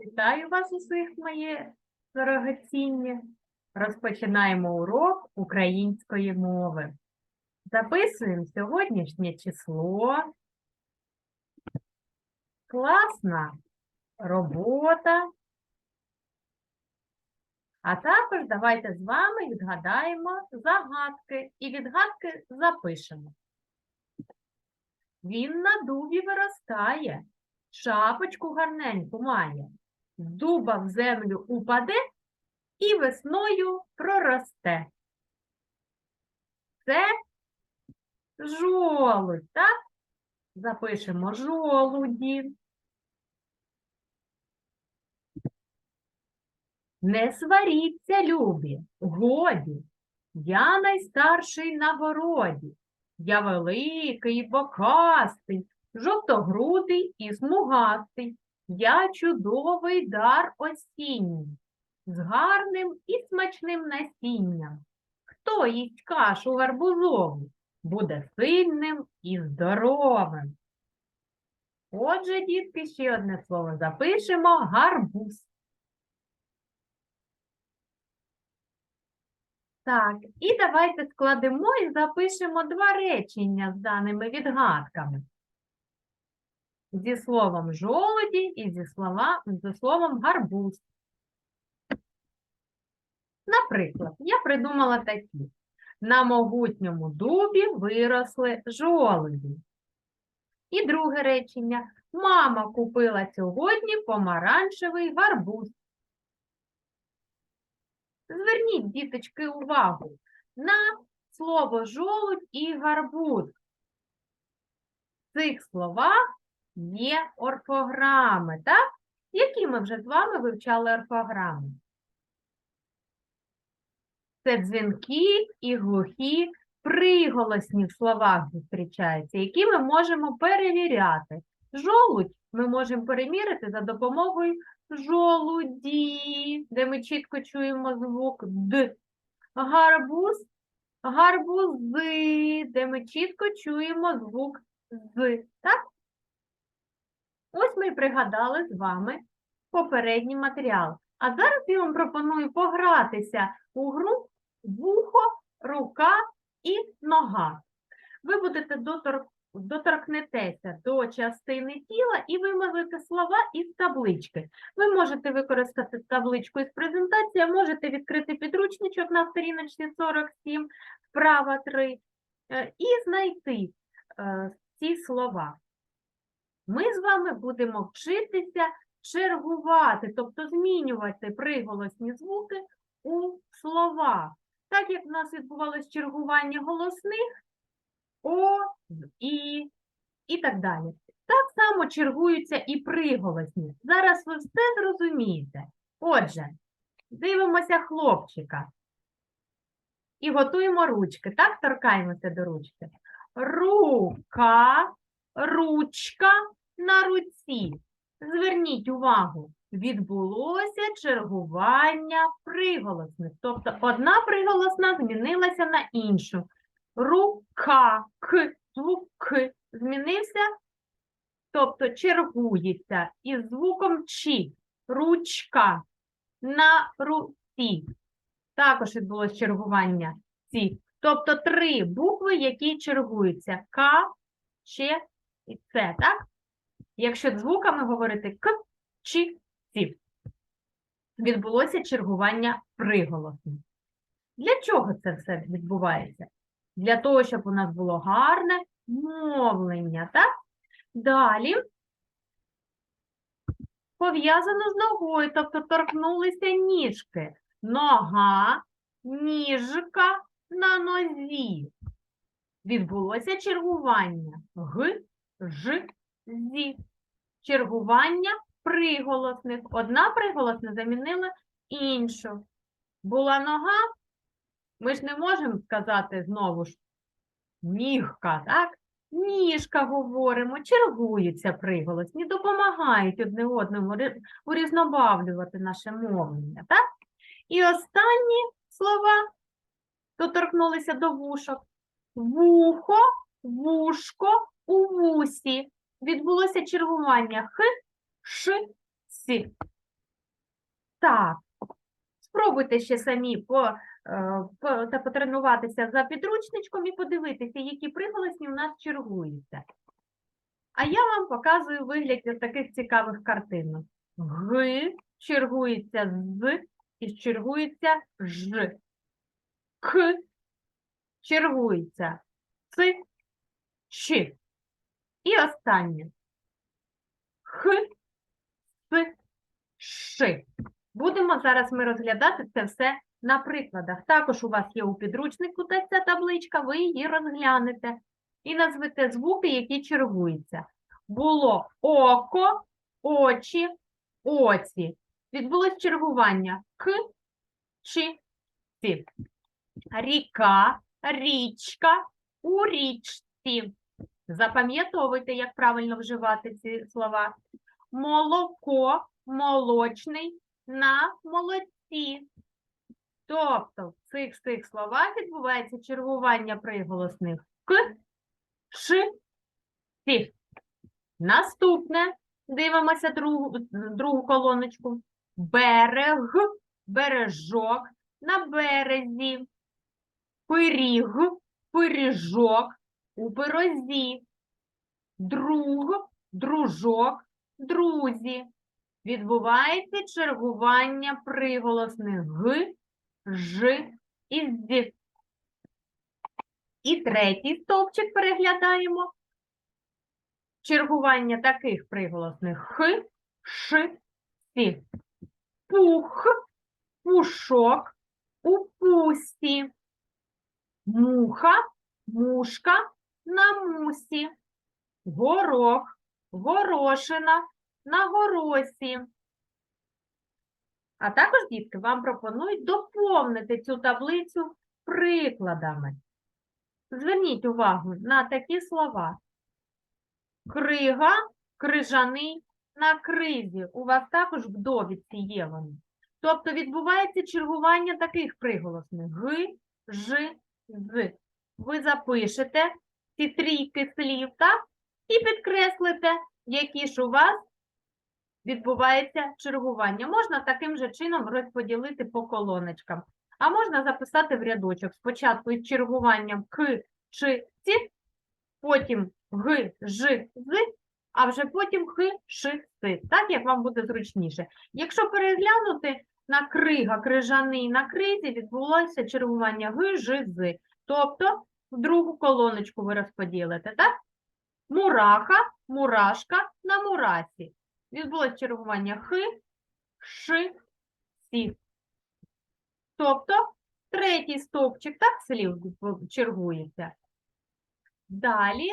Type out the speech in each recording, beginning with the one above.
Вітаю вас усіх, мої дорогоцінні. Розпочинаємо урок української мови. Записуємо сьогоднішнє число. Класна робота. А також давайте з вами відгадаємо загадки і відгадки запишемо. Він на дубі виростає, шапочку гарненьку має, з дуба в землю упаде і весною проросте. Це жолудь, так? Запишемо жолуді. Не сваріться, любі, годі. Я найстарший на городі. Я великий бокастий, жовтогрудий і смугастий. Я чудовий дар осінній, з гарним і смачним насінням. Хто їсть кашу гарбузову, буде сильним і здоровим. Отже, дітки, ще одне слово запишемо гарбуз. Так, і давайте складемо і запишемо два речення з даними відгадками. Зі словом жолуді і зі, слова, зі словом гарбуз. Наприклад, я придумала такі. На могутньому дубі виросли жолуді. І друге речення. Мама купила сьогодні помаранчевий гарбуз. Зверніть, діточки, увагу на слово жолудь і гарбуз. В цих словах є орфограми, так? Які ми вже з вами вивчали орфограми? Це дзвінки і глухі приголосні в словах зустрічаються, які ми можемо перевіряти. Жолудь ми можемо перемірити за допомогою жолуді, де ми чітко чуємо звук Д. Гарбуз, гарбузи, де ми чітко чуємо звук З. Так? Ось ми і пригадали з вами попередній матеріал. А зараз я вам пропоную погратися у гру вухо, рука і нога. Ви будете дотор... доторкнетеся до частини тіла і вимовити слова із таблички. Ви можете використати табличку із презентації, можете відкрити підручничок на сторіночці 47, вправа 3, е, і знайти е, ці слова. Ми з вами будемо вчитися чергувати, тобто змінювати приголосні звуки у словах. Так як в нас відбувалось чергування голосних О, І і так далі. Так само чергуються і приголосні. Зараз ви все зрозумієте. Отже, дивимося хлопчика і готуємо ручки. Так, торкаємося до ручки. Рука, ручка на руці. Зверніть увагу, відбулося чергування приголосних. Тобто одна приголосна змінилася на іншу. Рука, к, звук к змінився, тобто чергується із звуком чи. Ручка на руці. Також відбулося чергування ці. Тобто три букви, які чергуються. К, Ч і Ц, так? Якщо звуками говорити К, Ч, Ці. Відбулося чергування приголосних. Для чого це все відбувається? Для того, щоб у нас було гарне мовлення, так? Далі пов'язано з ногою, тобто торкнулися ніжки. Нога, ніжка на нозі. Відбулося чергування Г, Ж, Зі. Чергування приголосних. Одна приголосна замінила іншу. Була нога, ми ж не можемо сказати знову ж нігка, так? Ніжка говоримо, чергуються приголосні, допомагають одне одному урізнобавлювати наше мовлення, так? І останні слова доторкнулися до вушок. Вухо, вушко, у вусі. Відбулося чергування х, ш, сі. Так. Спробуйте ще самі по, е, по, та потренуватися за підручничком і подивитися, які приголосні у нас чергуються. А я вам показую вигляд ось таких цікавих картинок. Г чергується з і чергується ж. К чергується ц, ч. І останнє. Х, с, ш. Будемо зараз ми розглядати це все на прикладах. Також у вас є у підручнику ця табличка, ви її розглянете і назвете звуки, які чергуються. Було око, очі, оці. Відбулось чергування к, чи, ці. Ріка, річка, у річці. Запам'ятовуйте, як правильно вживати ці слова. Молоко, молочний, на молодці. Тобто в цих цих словах відбувається чергування приголосних к, ш, ці. Наступне дивимося другу, другу колоночку. Берег, бережок на березі. Пиріг, пиріжок у пирозі. Друг, дружок, друзі. Відбувається чергування приголосних г, ж і з. І третій стовпчик переглядаємо. Чергування таких приголосних х, ш, сі. Пух, пушок, у пусті. Муха, мушка на мусі. Горох, горошина на горосі. А також, дітки, вам пропонують доповнити цю таблицю прикладами. Зверніть увагу на такі слова. Крига, крижаний на кризі. У вас також в довідці є вони. Тобто відбувається чергування таких приголосних г, ж, з. Ви запишете ці трійки слів, так? І підкреслите, які ж у вас відбувається чергування. Можна таким же чином розподілити по колоночкам. А можна записати в рядочок. Спочатку із чергуванням к, чи, ці, потім г, ж, з, а вже потім х, ш, си. Так, як вам буде зручніше. Якщо переглянути на крига, крижаний на кризі, відбулося чергування г, ж, з. Тобто в другу колоночку ви розподілите, так? Мураха, мурашка на мурасі. Відбулось чергування х, ш, сі. Тобто третій стовпчик так слів чергується. Далі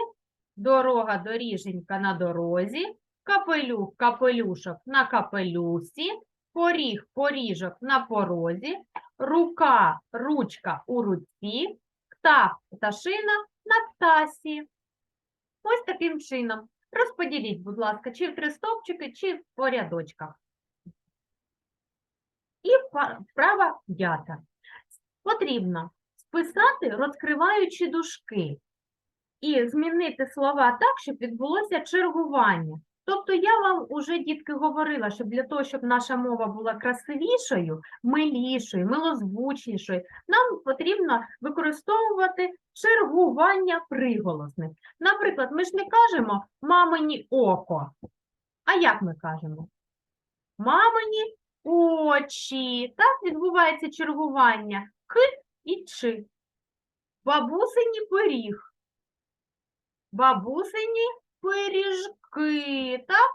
дорога, доріженька на дорозі, капелюх, капелюшок на капелюсі, поріг, поріжок на порозі, рука, ручка у руці, птах, пташина на птасі. Ось таким чином. Розподіліть, будь ласка, чи в три стовпчики, чи по рядочках. І вправа п'ята. Потрібно списати, розкриваючи дужки, і змінити слова так, щоб відбулося чергування. Тобто я вам уже, дітки, говорила, що для того, щоб наша мова була красивішою, милішою, милозвучнішою, нам потрібно використовувати чергування приголосних. Наприклад, ми ж не кажемо мамині око. А як ми кажемо? Мамині очі. Так відбувається чергування к і чи. Бабусині пиріг. Бабусині пиріжки. Так?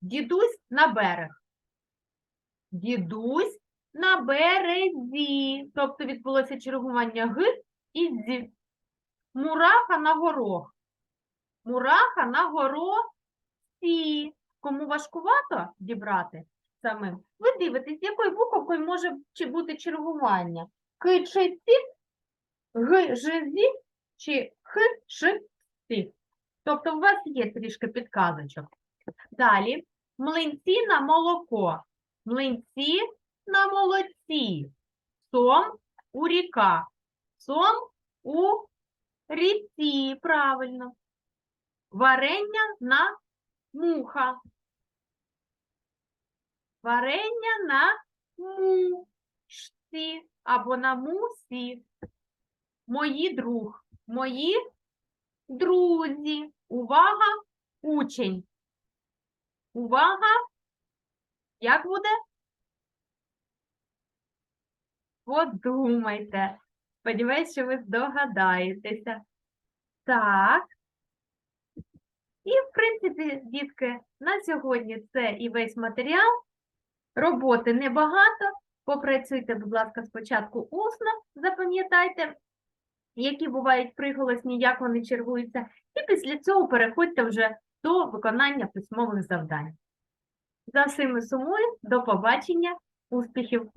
Дідусь на берег. Дідусь на березі. Тобто відбулося чергування г і з. Мураха на горох. Мураха на горосі. Кому важкувато дібрати самим, ви дивитесь, якою буковкою може бути чергування. К, чи, г, ж, зі, чи х, ш. Тобто у вас є трішки підказочок. Далі. Млинці на молоко. Млинці на молоці. Сом у ріка. Сом у ріці. Правильно. Варення на муха. Варення на мушці або на мусі. Мої друг, мої друзі. Увага, учень. Увага. Як буде? Подумайте. Сподіваюсь, що ви здогадаєтеся. Так. І, в принципі, дітки, на сьогодні це і весь матеріал. Роботи небагато. Попрацюйте, будь ласка, спочатку усно, запам'ятайте, які бувають приголосні, як вони чергуються, і після цього переходьте вже до виконання письмових завдань. За всіми сумую, до побачення, успіхів!